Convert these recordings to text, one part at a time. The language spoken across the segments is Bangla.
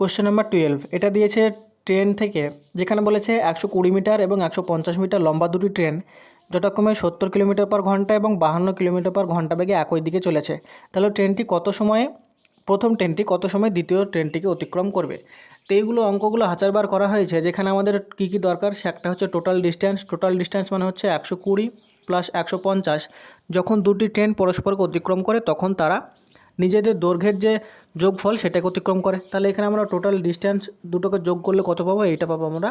কোশ্চেন নাম্বার টুয়েলভ এটা দিয়েছে ট্রেন থেকে, যেখানে বলেছে একশো কুড়ি মিটার এবং একশো পঞ্চাশ মিটার লম্বা দুটি ট্রেন যথাক্রমে সত্তর কিলোমিটার পার ঘণ্টা এবং বাহান্ন কিলোমিটার পার ঘণ্টা বেগে একই দিকে চলেছে। তাহলে ট্রেনটি কত সময়ে, প্রথম ট্রেনটি কত সময় দ্বিতীয় ট্রেনটিকে অতিক্রম করবে? তো এইগুলো অঙ্কগুলো হাজারবার করা হয়েছে, যেখানে আমাদের কী কী দরকার? সে একটা হচ্ছে টোটাল ডিস্ট্যান্স টোটাল ডিস্ট্যান্স মানে হচ্ছে একশো কুড়ি প্লাস একশো পঞ্চাশ। যখন দুটি ট্রেন পরস্পরকে অতিক্রম করে, তখন তারা নিজেদের দৈর্ঘ্যের যে যোগফল সেটাকে অতিক্রম করে। তাহলে এখানে আমরা টোটাল ডিস্ট্যান্স দুটোকে যোগ করলে কত পাবো? এইটা পাবো আমরা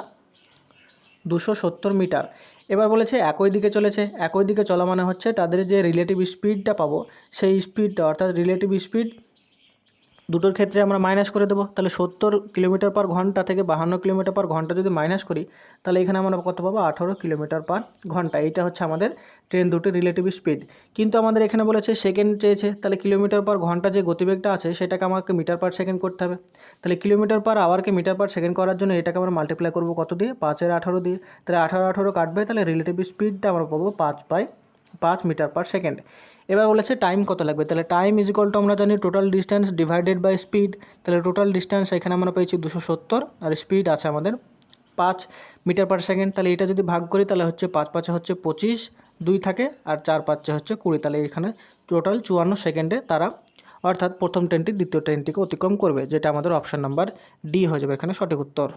দুশো সত্তর মিটার। এবার বলেছে একই দিকে চলেছে। একই দিকে চলা মানে হচ্ছে তাদের যে রিলেটিভ স্পিডটা পাবো, সেই স্পিডটা অর্থাৎ রিলেটিভ স্পিড দুটোর ক্ষেত্রে আমরা মাইনাস করে দেবো। তাহলে সত্তর কিলোমিটার পার ঘণ্টা থেকে বাহান্ন কিলোমিটার পার ঘণ্টা যদি মাইনাস করি, তাহলে এখানে আমরা কত পাবো? আঠারো কিলোমিটার পার ঘণ্টা। এইটা হচ্ছে আমাদের ট্রেন দুটির রিলেটিভ স্পিড কিন্তু আমাদের এখানে বলেছে সেকেন্ড চেয়েছে, তাহলে কিলোমিটার পার ঘণ্টা যে গতিবেগটা আছে, সেটাকে আমাকে মিটার পার সেকেন্ড করতে হবে। তাহলে কিলোমিটার পার আওয়ারকে মিটার পার সেকেন্ড করার জন্য এটাকে আমরা মাল্টিপ্লাই করব কত দিয়ে? পাঁচের আঠারো দিয়ে। তাহলে আঠারো আঠারো কাটবে, তাহলে রিলেটিভ স্পিডটা আমরা পাবো পাঁচ বাই পাঁচ মিটার পার সেকেন্ড এবার বলেছে টাইম কত লাগবে? তাহলে টাইম ইজ ইকুয়াল টু আমরা জানি total distance divided by speed তাহলে টোটাল ডিস্ট্যান্স এখানে আমরা পেয়েছি দুশো সত্তর, আর স্পিড আছে আমাদের পাঁচ মিটার পার সেকেন্ড তাহলে এটা যদি ভাগ করি, তাহলে হচ্ছে পাঁচ পাঁচে হচ্ছে পঁচিশ, দুই থাকে, আর চার পাঁচে হচ্ছে কুড়ি। তাহলে এখানে টোটাল চুয়ান্ন সেকেন্ডে তারা অর্থাৎ প্রথম ট্রেনটি দ্বিতীয় ট্রেনটিকে অতিক্রম করবে, যেটা আমাদের অপশান নাম্বার ডি হয়ে যাবে এখানে সঠিক উত্তর।